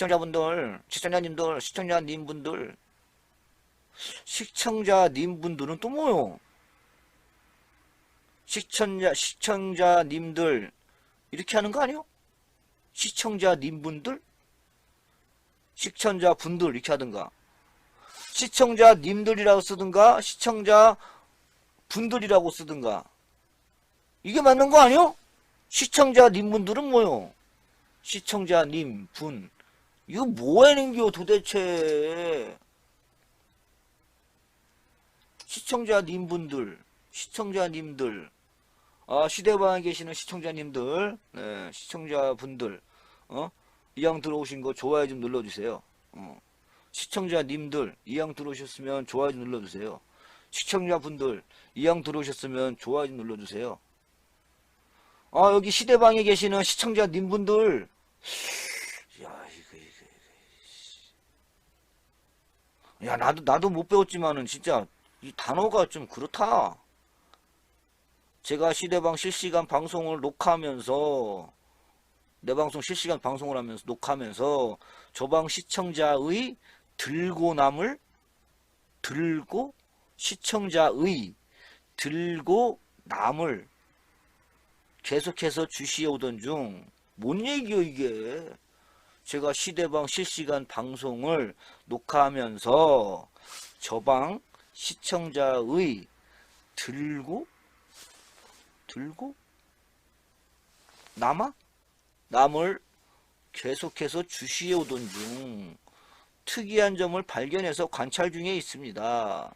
시청자분들, 시청자님들, 시청자님 분들, 시청자님 분들은 또 뭐요? 시청자, 시청자님들, 이렇게 하는 거 아니요? 시청자님 분들? 시청자 분들, 이렇게 하든가. 시청자님들이라고 쓰든가, 시청자 분들이라고 쓰든가. 이게 맞는 거 아니요? 시청자님 분들은 뭐요? 시청자님, 분. 이거 뭐 하는겨 도대체. 시청자님분들, 시청자님들, 아, 시대방에 계시는 시청자님들, 네, 시청자분들, 어? 이왕 들어오신 거 좋아요 좀 눌러주세요. 어. 시청자님들, 이왕 들어오셨으면 좋아요 좀 눌러주세요. 시청자분들, 이왕 들어오셨으면 좋아요 좀 눌러주세요. 아, 여기 시대방에 계시는 시청자님분들, 야, 이거, 이거, 이거. 야, 나도, 나도 못 배웠지만은 진짜 이 단어가 좀 그렇다. 제가 시대방 실시간 방송을 녹화하면서 내 방송 실시간 방송을 하면서 녹화하면서 저방 시청자의 들고 남을 들고 시청자의 들고 남을 계속해서 주시해 오던 중 뭔 얘기요 이게 제가 시대방 실시간 방송을 녹화하면서 저방 시청자의 들고 들고 남아 남을 계속해서 주시해 오던 중 특이한 점을 발견해서 관찰 중에 있습니다.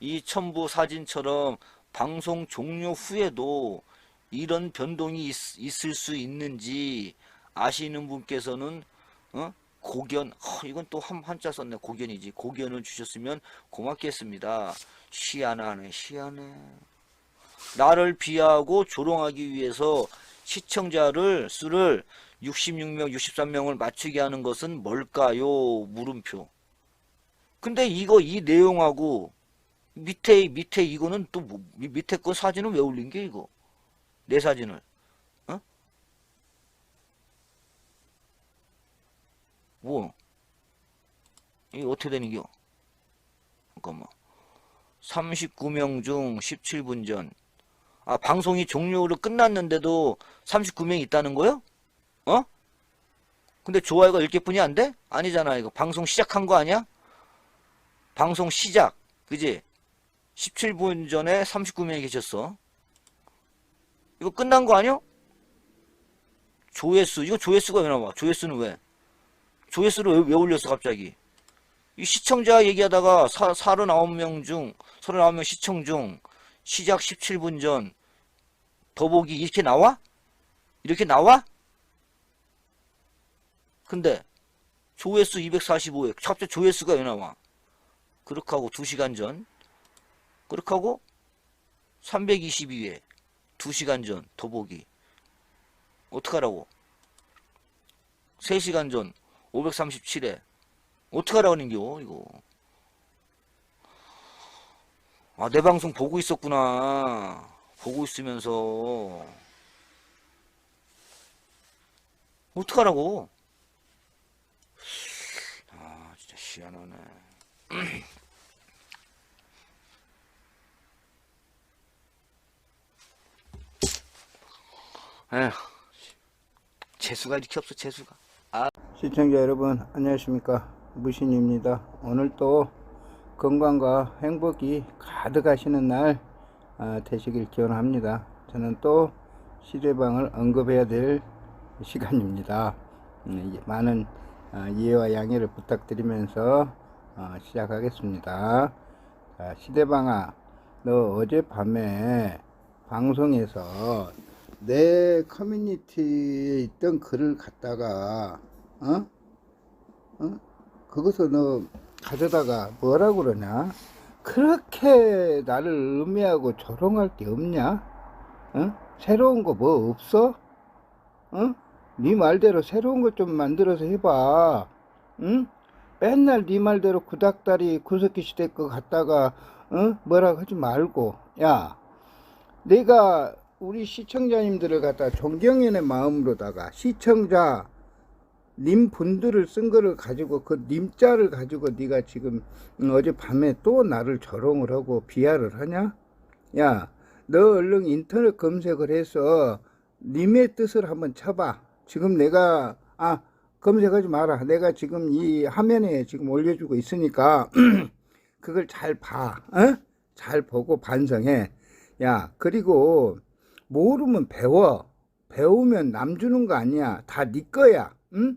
이 첨부 사진처럼 방송 종료 후에도 이런 변동이 있, 을수 있는지 아시는 분께서는 어? 고견 어, 이건 또 한 한자 썼네 고견이지 고견을 주셨으면 고맙겠습니다. 희한하네 희한해. 나를 비하하고 조롱하기 위해서 시청자를 수를 66명 63명을 맞추게 하는 것은 뭘까요? 물음표. 근데 이거 이 내용하고 밑에 밑에 이거는 또 뭐, 밑에 거 사진은 왜 올린 게 이거? 내 사진을. 뭐? 이게 어떻게 되는 겨? 잠깐만. 39명 중 17분 전. 아, 방송이 종료로 끝났는데도 39명이 있다는 거요? 어? 근데 좋아요가 10개뿐이 안 돼? 아니잖아, 이거. 방송 시작한 거 아니야? 방송 시작. 그지? 17분 전에 39명이 계셨어. 이거 끝난 거 아니야? 조회수. 이거 조회수가 왜 나와? 조회수는 왜? 조회수를 왜, 왜 올렸어, 갑자기? 이 시청자 얘기하다가 사, 39명 중, 39명 시청 중, 시작 17분 전, 더보기 이렇게 나와? 이렇게 나와? 근데, 조회수 245회. 갑자기 조회수가 왜 나와? 그렇게 하고 2시간 전, 그렇게 하고 322회. 2시간 전, 더보기. 어떡하라고? 3시간 전, 537회. 어떡하라는겨, 이거. 아, 내 방송 보고 있었구나. 보고 있으면서. 어떡하라고? 아, 진짜 희한하네. 에휴, 재수가 이렇게 없어, 재수가. 시청자 여러분 안녕하십니까? 무신입니다. 오늘 또 건강과 행복이 가득하시는 날 아, 되시길 기원합니다. 저는 또 시대방을 언급해야 될 시간입니다. 음, 이- 많은 아, 이해와 양해를 부탁드리면서 어, 시작하겠습니다. 자, 시대방아 너 어젯밤에 방송에서 내 커뮤니티에 있던 글을 갖다가 어? 어? 그것을 너 가져다가 뭐라고 그러냐? 그렇게 나를 음해하고 조롱할 게 없냐? 어? 새로운 거 뭐 없어? 어? 네 말대로 새로운 것 좀 만들어서 해봐. 응? 맨날 네 말대로 구닥다리 구석기 시대 거 갖다가 어? 뭐라고 하지 말고 야 내가 우리 시청자님들을 갖다 존경하는 마음으로다가 시청자 님 분들을 쓴 거를 가지고 그 님자를 가지고 네가 지금 음, 어젯밤에 또 나를 조롱을 하고 비하를 하냐? 야, 너 얼른 인터넷 검색을 해서 님의 뜻을 한번 쳐봐. 지금 내가 아 검색하지 마라. 내가 지금 이 화면에 지금 올려주고 있으니까 그걸 잘 봐. 어? 잘 보고 반성해. 야, 그리고 모르면 배워. 배우면 남 주는 거 아니야. 다 네 거야. 응?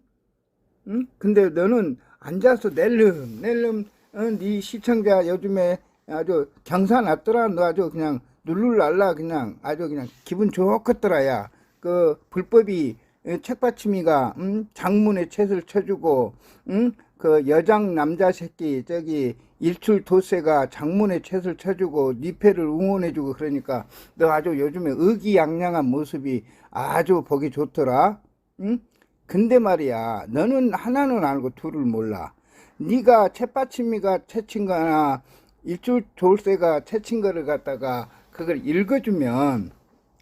응? 근데 너는 앉아서 낼름 낼름 어, 네 시청자 요즘에 아주 경사 났더라. 너 아주 그냥 눌룰랄라 그냥 아주 그냥 기분 좋겠더라 야. 그 불법이 어, 책받침이가 응? 장문에 채를 쳐주고 응? 그 여장 남자 새끼 저기 일출 도세가 장문에 채를 쳐주고 니패를 응원해주고 그러니까 너 아주 요즘에 의기양양한 모습이 아주 보기 좋더라. 응? 근데 말이야 너는 하나는 알고 둘을 몰라. 네가 채받침이가 채친 거나 일출 돌쇠가 채친 거를 갖다가 그걸 읽어주면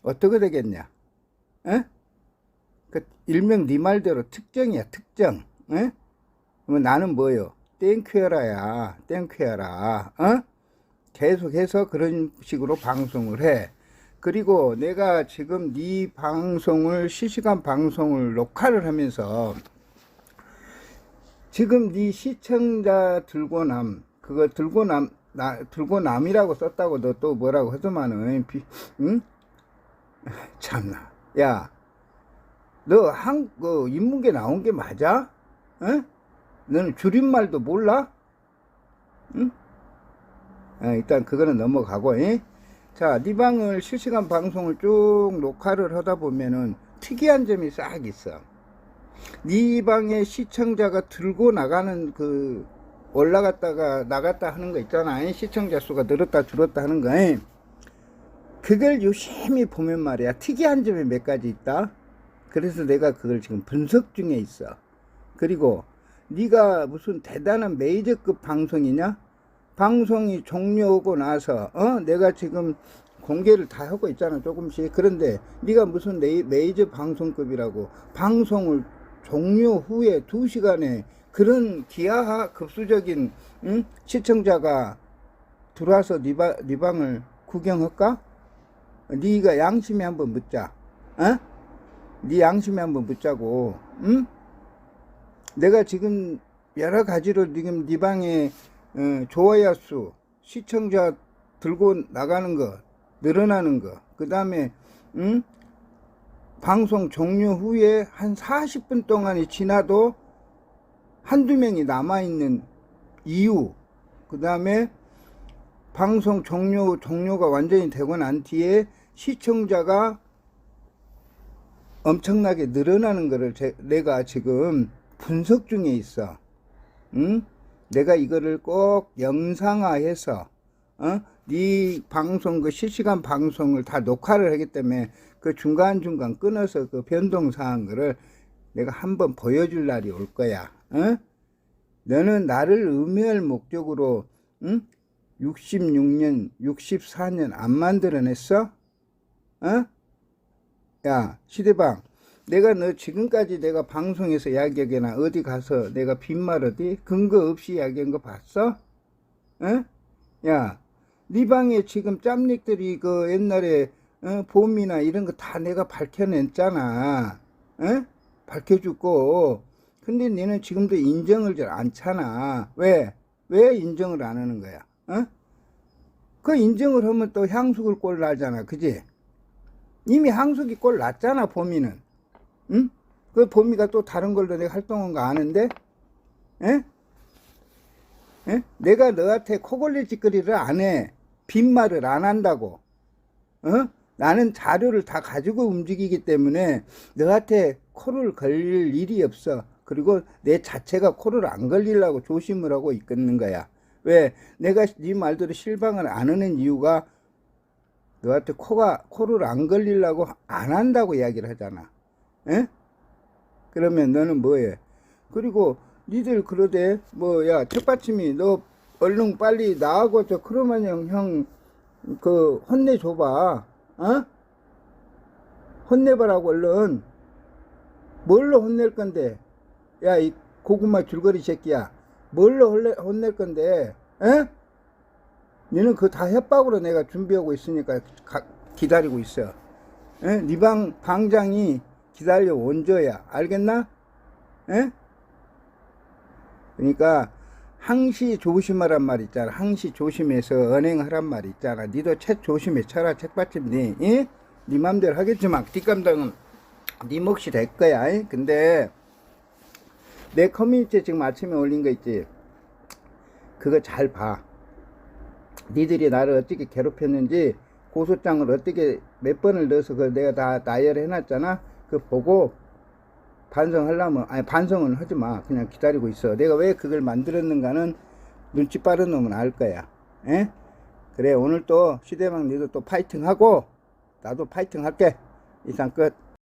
어떻게 되겠냐? 에? 그 일명 네 말대로 특정이야 특정. 에? 그러면 나는 뭐요? 땡큐해라야 땡큐해라. 어? 계속해서 그런 식으로 방송을 해. 그리고 내가 지금 네 방송을 실시간 방송을 녹화를 하면서 지금 네 시청자 들고 남 그거 들고 남 나, 들고 남이라고 썼다고 너 또 뭐라고 하더만은 비, 응? 참나 야너한 그 인문계 나온 게 맞아? 어? 너는 줄임말도 몰라? 응? 어, 일단 그거는 넘어가고 예? 자, 네 방을 실시간 방송을 쭉 녹화를 하다 보면은 특이한 점이 싹 있어. 네 방에 시청자가 들고 나가는 그 올라갔다가 나갔다 하는 거 있잖아. 이 시청자 수가 늘었다 줄었다 하는 거. 예? 그걸 유심히 보면 말이야. 특이한 점이 몇 가지 있다. 그래서 내가 그걸 지금 분석 중에 있어. 그리고 네가 무슨 대단한 메이저급 방송이냐? 방송이 종료하고 나서 어 내가 지금 공개를 다 하고 있잖아 조금씩 그런데 네가 무슨 메이, 메이저 방송급이라고 방송을 종료 후에 두 시간에 그런 기하하 급수적인 응? 시청자가 들어와서 네, 바, 네 방을 구경할까? 네가 양심에 한번 묻자 어? 네 양심에 한번 묻자고 응? 내가 지금 여러 가지로 지금 네 방에 어, 좋아요 수, 시청자 들고 나가는 거, 늘어나는 거, 그 다음에, 응? 방송 종료 후에 한 40분 동안이 지나도 한두 명이 남아있는 이유, 그 다음에 방송 종료, 종료가 완전히 되고 난 뒤에 시청자가 엄청나게 늘어나는 제, 내가 지금 분석 중에 있어. 응? 내가 이거를 꼭 영상화해서 어? 네 방송 그 실시간 방송을 다 녹화를 하기 때문에 그 중간 중간 끊어서 그 변동 사항 거를 내가 한번 보여줄 날이 올 거야. 어? 너는 나를 음해할 목적으로 응? 66년, 64년 안 만들어냈어? 어? 야 시대방 내가 너 지금까지 내가 방송에서 이야기하거나 어디 가서 내가 빈말 어디 근거 없이 이야기한 거 봤어? 어? 야, 네 방에 지금 짬닉들이 그 옛날에 어, 봄이나 이런 거 다 내가 밝혀냈잖아. 어? 밝혀주고. 근데 너는 지금도 인정을 잘 않잖아. 왜? 왜 인정을 안 하는 거야? 어? 그 인정을 하면 또 향수를 꼴 나잖아. 그지? 이미 향수기 꼴 났잖아, 봄이는. 응? 그 봄이가 또 다른 걸로 내가 활동한 거 아는데? 에? 에? 내가 너한테 코골리 짓거리를 안 해. 빈말을 안 한다고. 어? 나는 자료를 다 가지고 움직이기 때문에 너한테 코를 걸릴 일이 없어. 그리고 내 자체가 코를 안 걸리려고 조심을 하고 있는 거야. 왜? 내가 네 말대로 실방을 안 하는 이유가 너한테 코가, 코를 안 걸리려고 안 한다고 이야기를 하잖아. 에? 그러면 너는 뭐해? 그리고 니들 그러대 뭐야 책받침이 너 얼른 빨리 나하고 저 크로마냥 형그 혼내줘봐 어? 혼내봐라고 얼른 뭘로 혼낼 건데 야, 이 고구마 줄거리 새끼야. 뭘로 혼낼 건데, 에? 너는 그거 다 협박으로 내가 준비하고 있으니까 가- 기다리고 있어. 에? 네방 방장이 기다려 원조야. 알겠나? 에? 그러니까 항시 조심하란 말 있잖아. 항시 조심해서 언행하란 말 있잖아. 니도 책 조심해 쳐라. 책받침니. 예? 네 맘대로 하겠지만 뒷감당은 네 몫이 될 거야. 이? 근데 내 커뮤니티에 지금 아침에 올린 거 있지. 그거 잘 봐. 니들이 나를 어떻게 괴롭혔는지 고소장을 어떻게 몇 번을 넣어서 그걸 내가 다 나열해 놨잖아. 그거 보고 반성하려면 아니 반성은 하지 마. 그냥 기다리고 있어. 내가 왜 그걸 만들었는가는 눈치 빠른 놈은 알 거야. 에? 그래 오늘 또 시대방 니도 또 파이팅 하고 나도 파이팅 할게. 이상 끝.